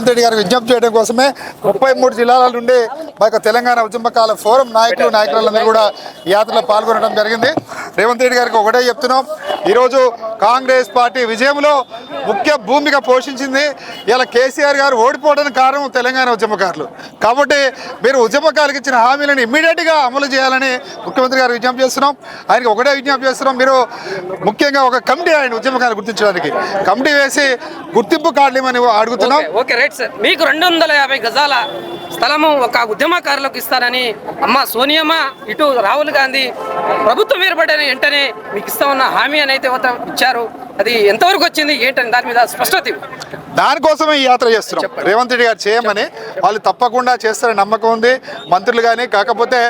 రేవంత్ రెడ్డి గారికి విజ్ఞప్తి చేయడం కోసమే ముప్పై మూడు జిల్లాల నుండి మా తెలంగాణ ఉద్యమకాల ఫోరం నాయకులు నాయకులందరూ కూడా యాత్రలో పాల్గొనడం జరిగింది. రేవంత్ రెడ్డి గారికి ఒకటే చెప్తున్నాం. ఈరోజు కాంగ్రెస్ పార్టీ విజయంలో ముఖ్య భూమిక పోషించింది. ఇలా కేసీఆర్ గారు ఓడిపోవడానికి కారణం తెలంగాణ ఉద్యమకారులు. కాబట్టి మీరు ఉద్యమకారులకు ఇచ్చిన హామీలను ఇమ్మీడియట్గా అమలు చేయాలని ముఖ్యమంత్రి గారు విజ్ఞప్తి చేస్తున్నాం. ఆయనకి ఒకటే విజ్ఞప్తి చేస్తున్నాం. మీరు ముఖ్యంగా ఒక కమిటీ ఆయన ఉద్యమకారులు గుర్తించడానికి. కమిటీ వేసి గుర్తింపు కార్డులు ఇవ్వమని అడుగుతున్నాం. Okay, right sir. మీకు రెండు వందల యాభై గజాల స్థలము ఒక ఉద్యమకారులకు ఇస్తానని అమ్మ సోనియమ్మ ఇటు రాహుల్ గాంధీ ప్రభుత్వం ఏర్పడిన వెంటనే మీకు ఇస్తామన్న హామీ అని అయితే ఇచ్చారు. అది ఎంతవరకు వచ్చింది ఏంటని దాని మీద స్పష్టత. దానికోసమే ఈ యాత్ర చేస్తున్నాం. రేవంత్ రెడ్డి గారు చేయమని వాళ్ళు తప్పకుండా చేస్తారని నమ్మకం ఉంది. మంత్రులు కానీ కాకపోతే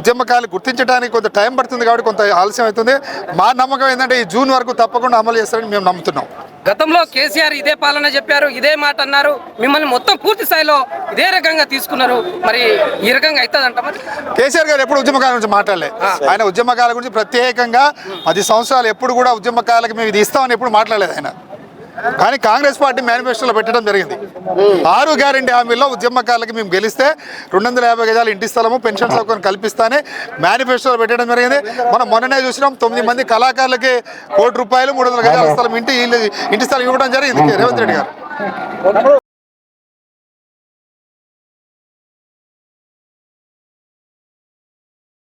ఉద్యమకాలు గుర్తించడానికి కొంత టైం పడుతుంది కాబట్టి కొంత ఆలస్యం అవుతుంది. మా నమ్మకం ఏంటంటే ఈ జూన్ వరకు తప్పకుండా అమలు చేస్తారని మేము నమ్ముతున్నాం. గతంలో కేసీఆర్ ఇదే పాలన చెప్పారు ఇదే మాట అన్నారు. మిమ్మల్ని మొత్తం పూర్తి స్థాయిలో ఇదే రకంగా తీసుకున్నారు. మరి ఈ రకంగా అవుతుందంట మరి కేసీఆర్ గారు ఎప్పుడు ఉద్యమకాల గురించి మాట్లాడలే. ఆయన ఉద్యమకాల గురించి ప్రత్యేకంగా పది సంవత్సరాలు ఎప్పుడు కూడా ఉద్యమకాలకు మేము ఇది ఇస్తామని ఎప్పుడు మాట్లాడలేదు ఆయన. కానీ కాంగ్రెస్ పార్టీ మేనిఫెస్టోలో పెట్టడం జరిగింది. ఆరు గ్యారంటీ హామీల్లో ఉద్యమకాలకి మేము గెలిస్తే రెండు వందల యాభై గజాలు ఇంటి స్థలము పెన్షన్ సౌకర్యం కల్పిస్తానే మేనిఫెస్టోలో పెట్టడం జరిగింది. మనం మొన్ననే చూసినాం తొమ్మిది మంది కళాకారులకి కోటి రూపాయలు మూడు వందల గజాల స్థలం ఇంటి ఇంటి స్థలం ఇవ్వడం జరిగింది. రేవంత్ రెడ్డి గారు.